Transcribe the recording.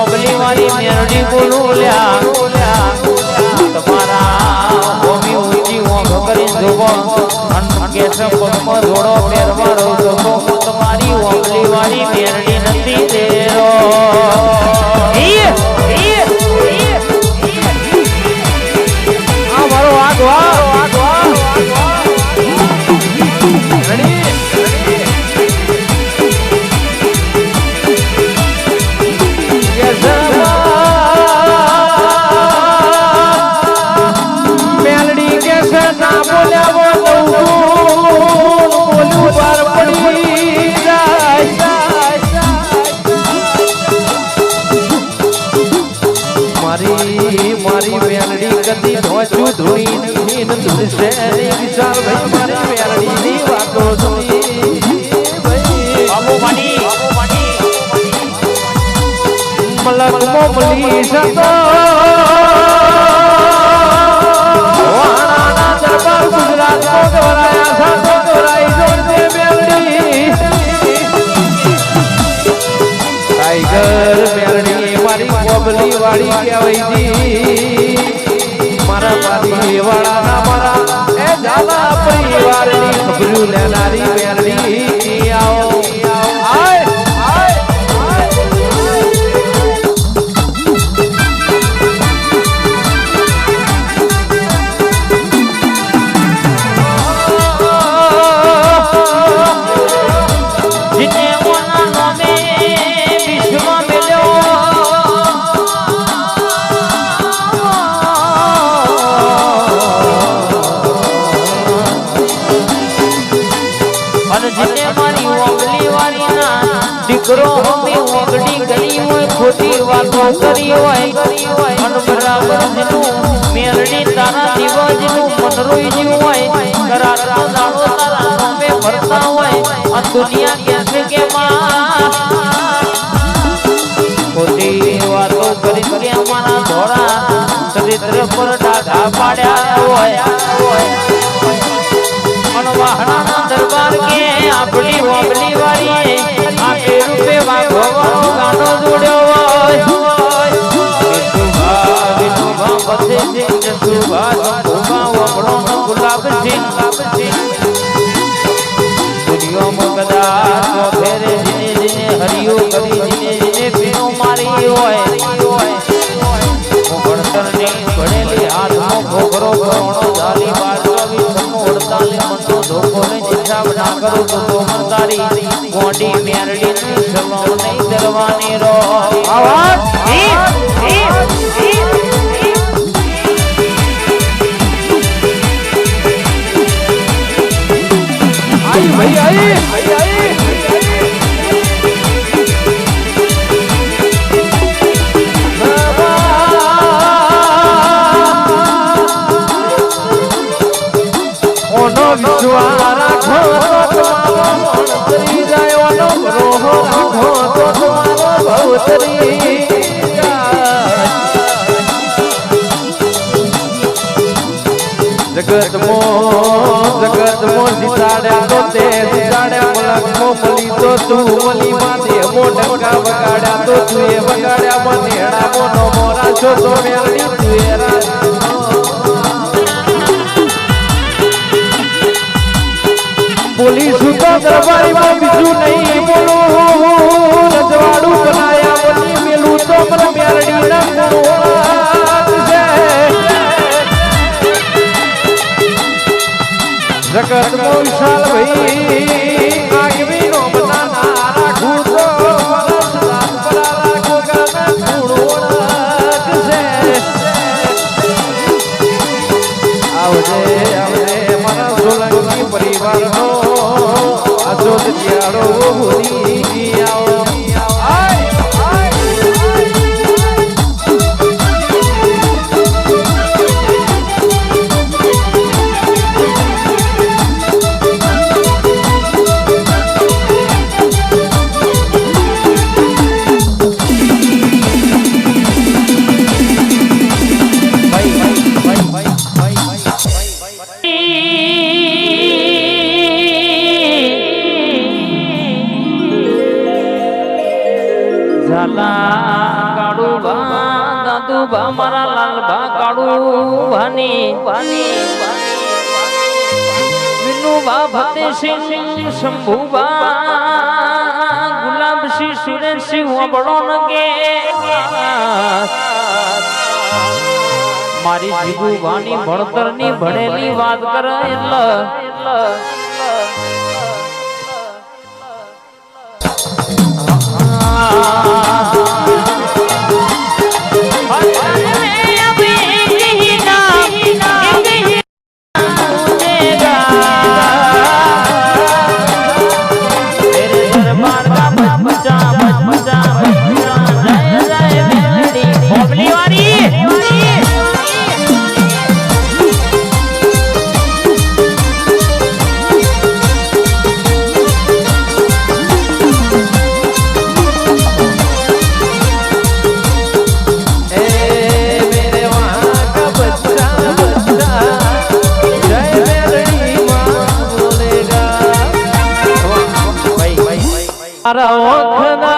ઓબલી વાળી મેરડી બોલું તમારા હોમી ઊંચી ઓંઘ કરી જોવો. અન કે છે પગમાં જોડો પહેરવાડો મારી મારી મેલડી કદી ધોચું ધોઈ નથી ન ધૂળશે ની વિશાલ ભાઈ મારી વેલડી ની વાતો ધોઈ બાબુ માડી મલક મોમલી સતો વાણાના દરબાર ગુજરાતમાં ગવરાયા સાતો કોબલી વાળી કહેવાય જી. મારા પાડી વાળાના મારા. એ દાદા પરિવારની ખબરું લેનારી. ખોટી વાતો કરી હોય, અને બરાબર જેનું મેરડી તારા દિવજનું મન રોઈ ગયું હોય કરારનો દાડો તારા નામે ભરતા હોય, આ દુનિયા કે ખોટી કે ધોળા ચરિત્ર પર પાડ્યા હોય. પણ વાહણાના દરબાર કે આપણી વાબલી વાળી કરું તો તો મનતારી ગોડી મેરડી સલો નહીં દરવાની રો આવાજ? ભાઈ આઈ આઈ આઈ. જગત મો જગત મો જીતાડ્યા તો તે જીતાડ્યા મલક મો મલી તો તું મલી મો ડંકા વગાડ્યા તો તું એ જગત વિશાલ ભાઈ. ભાની ભાની ગુલાબ સિંહ સુરેશ સિંહ વબડો નગે મારી જીગુ વાની ભણતરની ભણેલી વાત કરે એટલે तेरे সারা